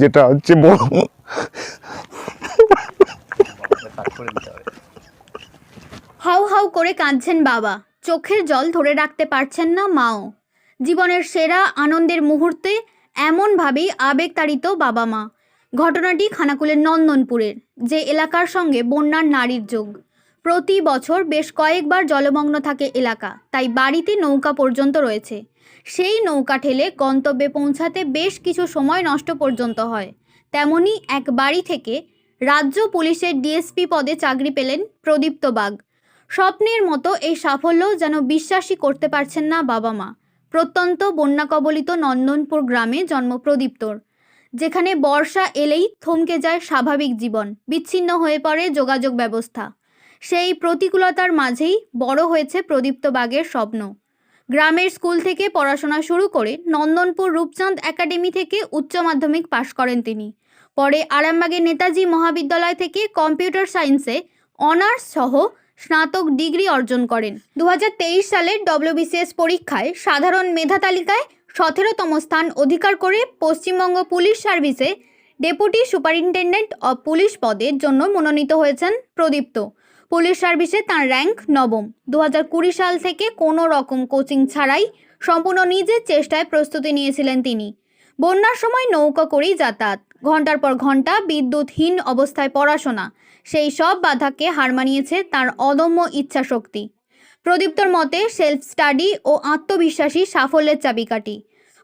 যেটা হচ্ছে বড় হাউ হাউ করে কাঁদছেন বাবা। চোখের জল ধরে রাখতে পারছেন না মাও। জীবনের সেরা আনন্দের মুহূর্তে এমনভাবেই আবেগতাড়িত বাবা মা। ঘটনাটি খানাকুলের নন্দনপুরের, যে এলাকার সঙ্গে বন্যার নারীর যোগ। প্রতি বছর বেশ কয়েকবার জলমগ্ন থাকে এলাকা, তাই বাড়িতে নৌকা পর্যন্ত রয়েছে। সেই নৌকা ঠেলে গন্তব্যে পৌঁছাতে বেশ কিছু সময় নষ্ট পর্যন্ত হয়। তেমনি এক বাড়ি থেকে রাজ্য পুলিশের ডিএসপি পদে চাকরি পেলেন প্রদীপ্ত বাগ। স্বপ্নের মতো এই সাফল্য যেন বিশ্বাসই করতে পারছেন না বাবা মা। প্রত্যন্ত বন্যা কবলিত নন্দনপুর গ্রামে জন্ম প্রদীপ্তর। যেখানে বর্ষা এলেই থমকে যায় স্বাভাবিক জীবন, বিচ্ছিন্ন হয়ে পড়ে যোগাযোগ ব্যবস্থা। সেই প্রতিকূলতার মাঝেই বড় হয়েছে প্রদীপ্ত বাগের স্বপ্ন। গ্রামের স্কুল থেকে পড়াশোনা শুরু করে নন্দনপুর রূপচাঁদ একাডেমি থেকে উচ্চ মাধ্যমিক পাশ করেন তিনি। পরে আরামবাগের নেতাজি মহাবিদ্যালয় থেকে কম্পিউটার সায়েন্সে অনার্স সহ স্নাতক ডিগ্রি অর্জন করেন। দু হাজার তেইশ সালের ডব্লিউবিসিএস পরীক্ষায় সাধারণ মেধা তালিকায় সতেরোতম স্থান অধিকার করে পশ্চিমবঙ্গ পুলিশ সার্ভিসে ডেপুটি সুপারিনটেন্ডেন্ট অব পুলিশ পদের জন্য মনোনীত হয়েছেন প্রদীপ্ত। পুলিশ সার্ভিসে তার র্যাঙ্ক নবম। দু হাজার কুড়ি সাল থেকে কোনো রকম কোচিং ছাড়াই সম্পূর্ণ নিজের চেষ্টায় প্রস্তুতি নিয়েছিলেন তিনি। বন্যার সময় নৌকা করেই যাতায়াত। ঘণ্টার পর ঘণ্টা বিদ্যুৎহীন অবস্থায় পড়াশোনা। সেই সব বাধাকে হার মানিয়েছে তার অদম্য ইচ্ছাশক্তি। প্রদীপ্তর মতে সেলফ স্টাডি ও আত্মবিশ্বাসী সাফল্যের চাবিকাঠি।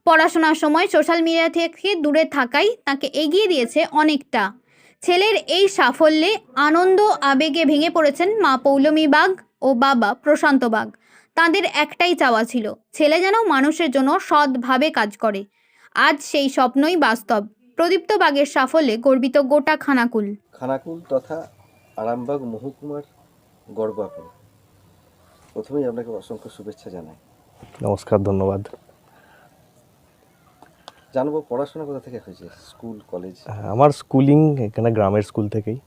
পড়াশোনার সময় সোশ্যাল মিডিয়া থেকে দূরে থাকাই তাকে এগিয়ে দিয়েছে অনেকটা। ছেলের এই সাফল্যে আনন্দ আবেগে ভেঙে পড়েছেন মা পৌলমী বাগ ও বাবা প্রশান্ত বাগ। তাদের একটাই চাওয়া ছিল ছেলে যেন মানুষের জন্য সৎভাবে কাজ করে। আজ সেই স্বপ্নই বাস্তব। প্রদীপ্ত বাগের সাফল্যে গর্বিত গোটা খানাকুল। খানাকুল তথা আরামবাগ মহকুমার গর্ব আপনি। প্রথমেই আপনাকে অসংখ্য শুভেচ্ছা জানাই। নমস্কার ধন্যবাদ। জানব পড়াশোনা কোথা থেকে হয়েছে? School college? হ্যাঁ, আমার স্কুলিং এখানে গ্রামের স্কুল থেকেই।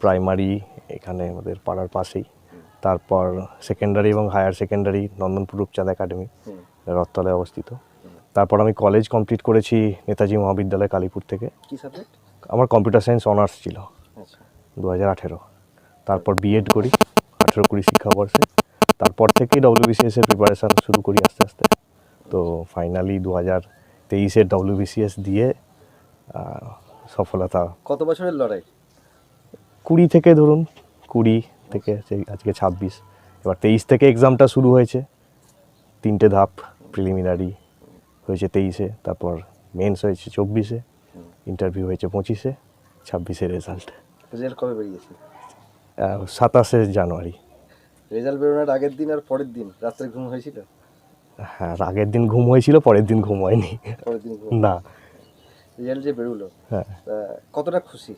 প্রাইমারি এখানে আমাদের পাড়ার পাশেই। তারপর সেকেন্ডারি এবং higher secondary Nandanpur Rupchand academy. রথতলায় অবস্থিত। তারপর আমি কলেজ কমপ্লিট করেছি নেতাজি মহাবিদ্যালয় কালীপুর থেকে। কি সাবজেক্ট? আমার কম্পিউটার সায়েন্স অনার্স ছিল। আচ্ছা। দু হাজার আঠেরো। তারপর বিএড করি আঠেরো কুড়ি শিক্ষাবর্ষে। তারপর থেকেই ডব্লিউবিসিএস এর প্রিপারেশান শুরু করি আস্তে আস্তে। তো ফাইনালি দু হাজার তেইশের ডব্লিউবিসিএস দিয়ে সফলতা। কত বছরের লড়াই? কুড়ি থেকে ধরুন কুড়ি থেকে আজকে ছাব্বিশ। এবার তেইশ থেকে এক্সামটা শুরু হয়েছে। তিনটে ধাপ প্রিলিমিনারি হয়েছে তেইশে তারপর মেন্স হয়েছে চব্বিশে ইন্টারভিউ হয়েছে পঁচিশে ছাব্বিশে রেজাল্ট রেজাল্ট কবে বেরিয়েছে? সাতাশে জানুয়ারি। রেজাল্ট বেরোনোর আগের দিন আর পরের দিন? রাত্রে ঘুম হয়েছিল? হ্যাঁ আগের দিন ঘুম হয়েছিল পরের দিন ঘুম হয়নি। পরের দিন ঘুম না। রেজাল্ট যে বেরোলো হ্যাঁ। কতটা খুশি?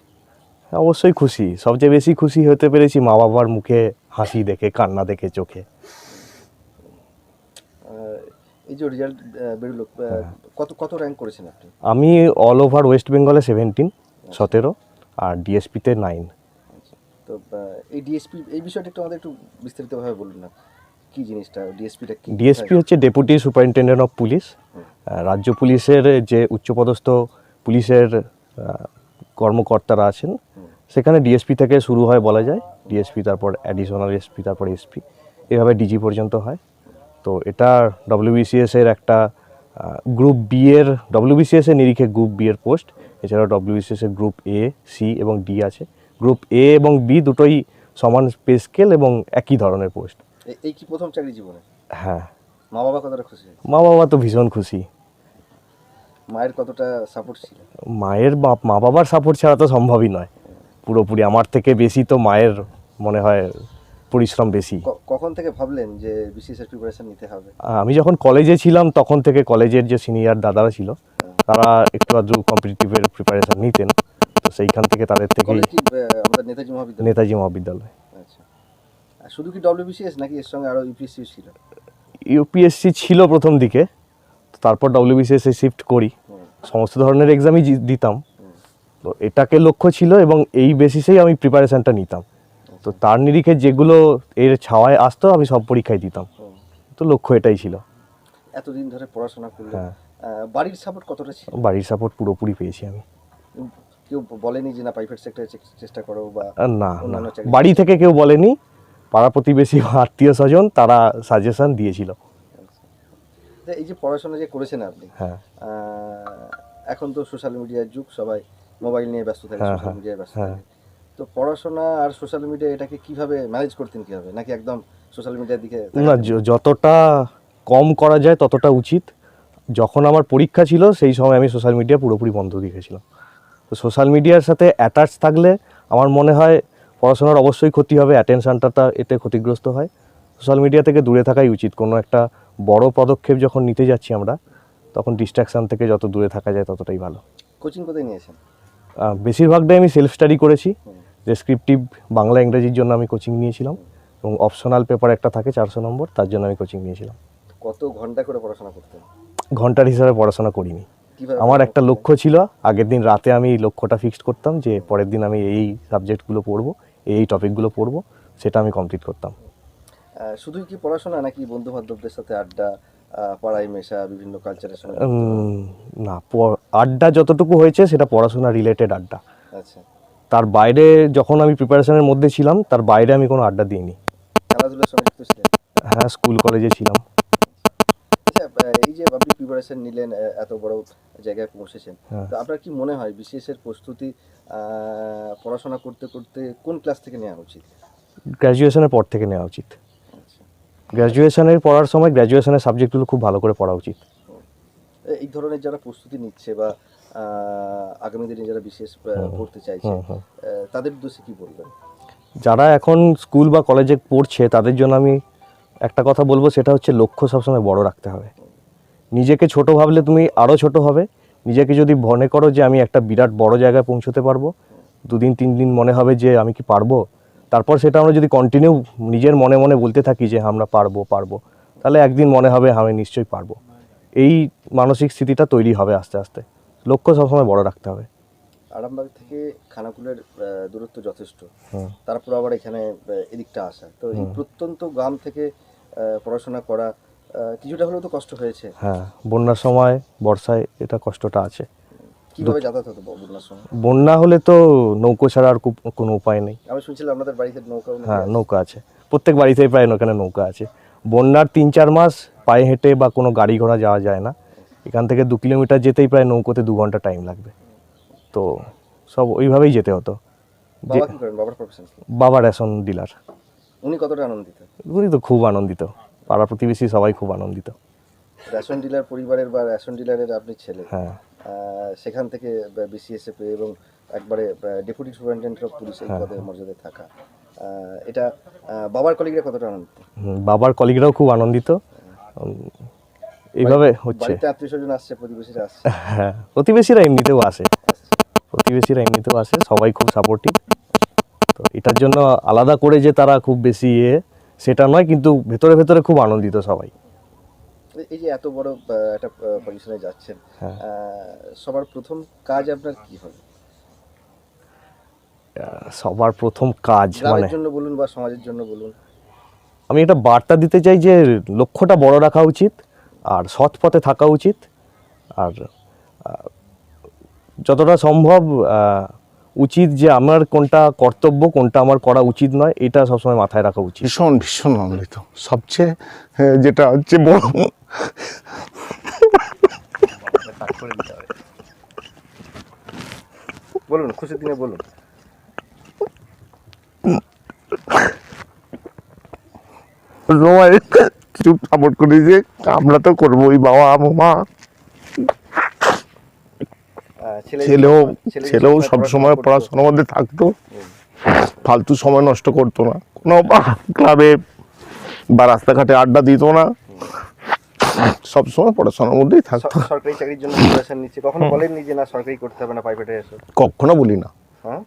অবশ্যই খুশি। সবচেয়ে বেশি খুশি হতে পেরেছি মা বাবার মুখে হাসি দেখে কান্না দেখে চোখে। এই যে রেজাল্ট বেরোলো কত কত র্যাঙ্ক করেছেন আপনি? আমি অল ওভার ওয়েস্ট বেঙ্গলে সেভেন্টিন সতেরো আর ডিএসপিতে নাইন তো আহ, এই ডিএসপি এই বিষয়টা একটু আমাদের একটু বিস্তারিতভাবে বলুন না। কি জিনিসটা? ডিএসপিটা কি? ডিএসপি হচ্ছে ডেপুটি সুপারিনটেন্ডেন্ট অফ পুলিশ রাজ্য পুলিশের যে উচ্চপদস্থ পুলিশের কর্মকর্তারা আছেন সেখানে ডিএসপি থেকে শুরু হয় বলা যায়। ডিএসপি তারপর অ্যাডিশনাল এসপি তারপর এসপি এভাবে ডিজি পর্যন্ত হয়। তো এটা ডব্লিউবিসিএস এর একটা গ্রুপ বি এর ডব্লিউবিসিএস এর নিরিখে গ্রুপ বি এর পোস্ট এছাড়াও ডব্লিউবিসিএস এর গ্রুপ এ সি এবং ডি আছে। গ্রুপ এ এবং বি দুটোই সমান পে স্কেল এবং একই ধরনের পোস্ট এই কি প্রথম চাকরি জীবনে? হ্যাঁ। মা বাবা কতটা খুশি? মা বাবা তো ভীষণ খুশি। মায়ের কতটা সাপোর্ট ছিল? মায়ের বাপ মা বাবার সাপোর্ট ছাড়া তো সম্ভবই নয়। পুরোপুরি আমার থেকে বেশি তো মায়ের মনে হয় পরিশ্রম বেশি। কখন থেকে ভাবলেন যে বিসিএস এর প্রিপারেশন নিতে হবে? আমি যখন কলেজে ছিলাম তখন থেকে কলেজের যে সিনিয়র দাদারা ছিল তারা একটু আধটু কম্পিটিটিভের প্রিপারেশন নিতেন। তো সেইখান থেকে তাদের থেকেই কলেজ কি আহ, আমাদের নেতাজি মহাবিদ্যালয়? নেতাজি মহাবিদ্যালয়। শুধু কি ডব্লিউবিসিএস নাকি এর সঙ্গে আরও ইউপিএসসি ছিল? ইউপিএসসি ছিল প্রথম দিকে তারপর ডব্লিউবিসিএস এ শিফট করি। সমস্ত ধরনের এক্সামই দিতাম। তো এটাকে লক্ষ্য ছিল এবং এই বেসিসেই আমি প্রিপারেশনটা নিতাম। তো তার নিরিখে যেগুলো এর ছাওয়ায় আসতো আমি সব পরীক্ষায় দিতাম। তো লক্ষ্য এটাই ছিল। এতদিন ধরে পড়াশোনা করলেন হ্যাঁ। বাড়ির সাপোর্ট কতটা ছিল? বাড়ির সাপোর্ট পুরোপুরি পেয়েছি আমি। কেউ বলেনি যে না প্রাইভেট সেক্টরে চেষ্টা করো বা না বাড়ি থেকে কেউ বলেনি। পাড়া প্রতিবেশী আত্মীয় স্বজন তারা সাজেশন দিয়েছিল। যে এই যে পড়াশোনা যে করেছেন আপনি হ্যাঁ। এখন তো সোশ্যাল মিডিয়ার যুগ সবাই মোবাইল নিয়ে ব্যস্ত থাকে হ্যাঁ, সোশ্যাল হ্যাঁ, মিডিয়ায় ব্যস্ত হ্যাঁ। থাকে। তো পড়াশোনা আর সোশ্যাল মিডিয়া এটাকে কীভাবে ম্যানেজ করতেন কীভাবে? নাকি একদম সোশ্যাল মিডিয়ার দিকে না যতটা কম করা যায় ততটা উচিত। যখন আমার পরীক্ষা ছিল সেই সময় আমি সোশ্যাল মিডিয়া পুরোপুরি বন্ধ রেখেছিলাম। তো সোশ্যাল মিডিয়ার সাথে অ্যাটাচ থাকলে আমার মনে হয় পড়াশোনার অবশ্যই ক্ষতি হবে অ্যাটেনশনটা এতে ক্ষতিগ্রস্ত হয়। সোশ্যাল মিডিয়া থেকে দূরে থাকাই উচিত। কোনো একটা বড় পদক্ষেপ যখন নিতে যাচ্ছি আমরা তখন ডিস্ট্রাকশন থেকে যত দূরে থাকা যায় ততটাই ভালো। কোচিং কোথায় নিয়েছেন বেশিরভাগটাই আমি সেলফ স্টাডি করেছি। ডেসক্রিপটিভ বাংলা ইংরেজির জন্য আমি কোচিং নিয়েছিলাম এবং অপশনাল পেপার একটা থাকে চারশো নম্বর তার জন্য আমি কোচিং নিয়েছিলাম। কত ঘণ্টা করে পড়াশোনা করতেন? ঘণ্টার হিসাবে পড়াশোনা করিনি। আমার একটা লক্ষ্য ছিল আগের দিন রাতে আমি এই লক্ষ্যটা ফিক্সড করতাম যে পরের দিন আমি এই সাবজেক্টগুলো পড়ব এই টপিকগুলো পড়ব সেটা আমি কমপ্লিট করতাম। শুধুই কি পড়াশোনা নাকি বন্ধু বান্ধবদের সাথে আড্ডা পড়াই মেশা বিভিন্ন কালচারের সঙ্গে না আড্ডা যতটুকু হয়েছে সেটা পড়াশোনা রিলেটেড আড্ডা। আচ্ছা। তার বাইরে যখন আমি প্রিপারেশনের মধ্যে ছিলাম তার বাইরে আমি কোনো আড্ডা দিইনি। খেলাধুলার সঙ্গে হ্যাঁ স্কুল কলেজে ছিলাম। এই যে আপনি প্রিপারেশন নিলেন এত বড় জায়গায় পৌঁছেছেন। হ্যাঁ। তো আপনার কি মনে হয় বিসিএস এর প্রস্তুতি পড়াশোনা করতে করতে কোন ক্লাস থেকে নেওয়া উচিত? গ্র্যাজুয়েশনের পর থেকে নেওয়া উচিত। আচ্ছা। গ্র্যাজুয়েশনের পড়ার সময় গ্র্যাজুয়েশনের সাবজেক্টগুলো খুব ভালো করে পড়া উচিত। এই ধরনের যারা প্রস্তুতি নিচ্ছে বা আগামী দিনে যারা বিশেষ পড়তে চাইছে হুম, হুম। আহ, তাদের উদ্দেশ্যে কি বলবেন? যারা এখন স্কুল বা কলেজে পড়ছে তাদের জন্য আমি একটা কথা বলব সেটা হচ্ছে লক্ষ্য সবসময় বড় রাখতে হবে। নিজেকে ছোট ভাবলে তুমি আরও ছোট হবে। নিজেকে যদি মনে করো যে আমি একটা বিরাট বড় জায়গায় পৌঁছতে পারব দুদিন তিন দিন মনে হবে যে আমি কি পারব। তারপর সেটা আমরা যদি কন্টিনিউ নিজের মনে মনে বলতে থাকি যে হ্যাঁ, আমরা পারব পারব তাহলে একদিন মনে হবে আমি নিশ্চয়ই পারব। এই মানসিক স্থিতিটা তৈরি হবে আস্তে আস্তে। লক্ষ্য সবসময় বড় রাখতে হবে। আরামবাগ থেকে খানাকুলের দূরত্ব যথেষ্ট। তারপর আবার এখানে এদিকটা আসা। তো এই প্রত্যন্ত গ্রাম থেকে পড়াশোনা করা কিছুটা হলেও তো কষ্ট হয়েছে। হ্যাঁ বন্যার সময় বর্ষায় এটা কষ্টটা আছে। কীভাবে যাতায়াত হতো বন্যার সময়? বন্যা হলে তো নৌকো ছাড়া আর কোনো উপায় নেই। আমি শুনছিলাম আপনাদের বাড়িতে নৌকা হ্যাঁ নৌকা আছে। প্রত্যেক বাড়িতেই প্রায় ওখানে নৌকা আছে। বন্যার তিন চার মাস পায়ে হেঁটে বা কোনো গাড়ি ঘোড়া যাওয়া যায় না। এখান থেকে দু কিলোমিটার যেতেই প্রায় নৌকোতে দু ঘণ্টা টাইম লাগবে। তো সব ওইভাবেই যেতে হতো। বাবা রেশন ডিলার উনি কতটা আনন্দিত? উনি তো খুব আনন্দিত। পাড়া প্রতিবেশী সবাই খুব আনন্দিত। রেশন ডিলার পরিবারের বা রেশন ডিলারের আপনি ছেলে। হ্যাঁ। সেখান থেকে বিসিএসএ পেয়ে এবং একবারে ডেপুটি সুপারিনটেন্ডেন্ট অফ পুলিশ এই পদে মর্যাদায় থাকা। এটা বাবার কলিগরা কতটা আনন্দিত? বাবার কলিগরাও খুব আনন্দিত। এইভাবে হচ্ছে। আত্মীয় স্বজন আসছে প্রতিবেশীরা আসছে? হ্যাঁ প্রতিবেশীরা এমনিতেও আসে। প্রতিবেশীরা এমনিতেও আসে সবাই খুব সাপোর্টিভ তো এটার জন্য আলাদা করে যে তারা খুব বেশি ইয়ে সেটা নয় কিন্তু ভেতরে ভেতরে খুব আনন্দিত সবাই। এই- যে এত বড় একটা পজিশনে যাচ্ছেন হ্যাঁ। সবার প্রথম কাজ আপনার কি হবে? সবার প্রথম কাজ মানে জন্য বলুন বা সমাজের জন্য বলুন। আমি একটা বার্তা দিতে চাই যে লক্ষ্যটা বড় রাখা উচিত আর সৎ পথে থাকা উচিত আর যতটা সম্ভব আহ, উচিত যে আমার কোনটা কর্তব্য কোনটা আমার করা উচিত নয় এটা সবসময় মাথায় রাখা উচিত। ভীষণ ভীষণ আনন্দিত সবচেয়ে যেটা হচ্ছে বড় বলুন খুশির দিনে বলুন। চুপ সাপোর্ট করি যে আমরা তো করবোই বাবা মা ছেলেও ছেলেও যেসব সব সময় পড়াশোনার মধ্যে থাকতো। ফালতু সময় নষ্ট করতো না। কোনো ক্লাবে বা রাস্তাঘাটে আড্ডা দিত না। সব সময় পড়াশোনার মধ্যেই থাকতো। সরকারি চাকরির জন্য প্রিপারেশন নিচ্ছে। কখনো বলেননি যে না সরকারি করতে হবে না প্রাইভেটে এসো কখনো বলি না। হ্যাঁ?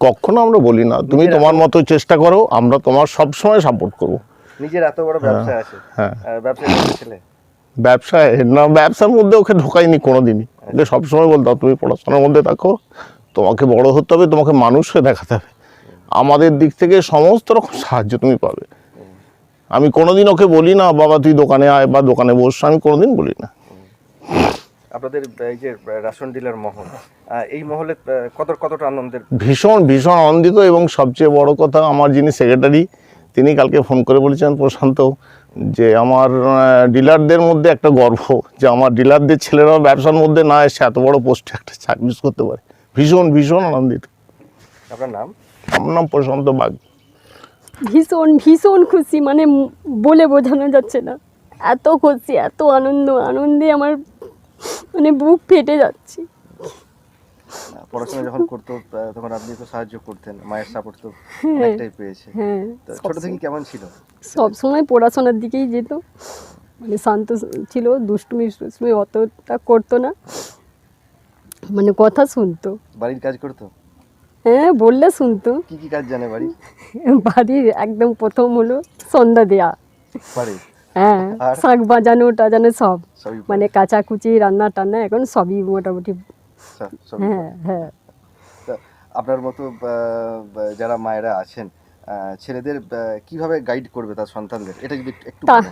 কখনো আমরা বলি না। তুমি তোমার মতো চেষ্টা করো আমরা তোমার সব সময় সাপোর্ট করব। নিজের এত বড় ব্যবসা আছে। হ্যাঁ। ব্যবসা ছেলে। ব্যবসায় না ব্যবসার মধ্যে ওকে ঢোকাইনি কোনোদিনই। ওকে সবসময় বলতাম তুমি পড়াশোনার মধ্যে থাকো তোমাকে বড় হতে হবে তোমাকে মানুষকে দেখাতে হবে। আমাদের দিক থেকে সমস্ত রকম সাহায্য তুমি পাবে। আমি কোনোদিন ওকে বলি না বাবা তুই দোকানে আয় বা দোকানে বস আমি কোনোদিন বলি না। আপনাদের এই যে রেশন ডিলার মহল এই মহলে কত কতটা আনন্দের? ভীষণ ভীষণ আনন্দিত এবং সবচেয়ে বড় কথা আমার যিনি সেক্রেটারি তিনি কালকে ফোন করে বলেছেন প্রশান্ত যে আমার ডিলারদের মধ্যে একটা গর্ব যে আমার ডিলারদের ছেলেরাও ব্যবসার মধ্যে না এসে এত বড় পোস্টে একটা সার্ভিস করতে পারে। ভীষণ ভীষণ আনন্দিত। আপনার নাম? আমার নাম প্রশান্ত বাগ। ভীষণ ভীষণ খুশি মানে বলে বোঝানো যাচ্ছে না। এত খুশি এত আনন্দ আনন্দে আমার মানে বুক ফেটে যাচ্ছে। পড়াশোনা যখন করতো তখন আপনি তো সাহায্য করতেন মায়ের সাপোর্ট তো অনেকটাই পেয়েছে। হ্যাঁ তো ছোট থেকে কেমন ছিল? সব সময় পড়াশোনার দিকেই যেত। মানে শান্ত ছিল দুষ্টুমি টুষ্টুমি অতটা করতো না। মানে কথা শুনতো। বাড়ির কাজ করতো? হ্যাঁ বললে শুনতো। কি কি কাজ জানে বাড়ি? বাড়ির একদম প্রথম হলো সন্ধ্যা দেয়া। বাড়ি? হ্যাঁ? শাক বাজানো টাজানো সব। মানে কাচাকুচি রান্না টান্না এখন সবই মোটামুটি সবই হ্যাঁ হ্যাঁ। আপনার মতো যারা মায়েরা আছেন ছেলেদের কীভাবে গাইড করবে তার সন্তানদের? এটা যদি একটু-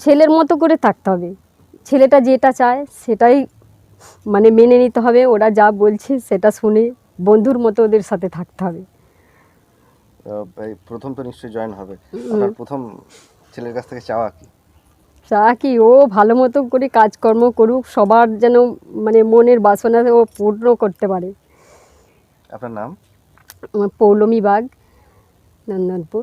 ছেলের মতো করে থাকতে হবে। ছেলেটা যেটা চায় সেটাই মানে মেনে নিতে হবে। ওরা যা বলছে সেটা শুনে বন্ধুর মতো ওদের সাথে থাকতে হবে। প্রথম তো নিশ্চয়ই জয়েন হবে। আপনার প্রথম ছেলের কাছ থেকে চাওয়া কি? চা কি ও ভালো মতো করে কাজকর্ম করুক সবার যেন মানে মনের বাসনা ও পূর্ণ করতে পারে। আপনার নাম? আমার পৌলমী বাগ নন্দনপুর।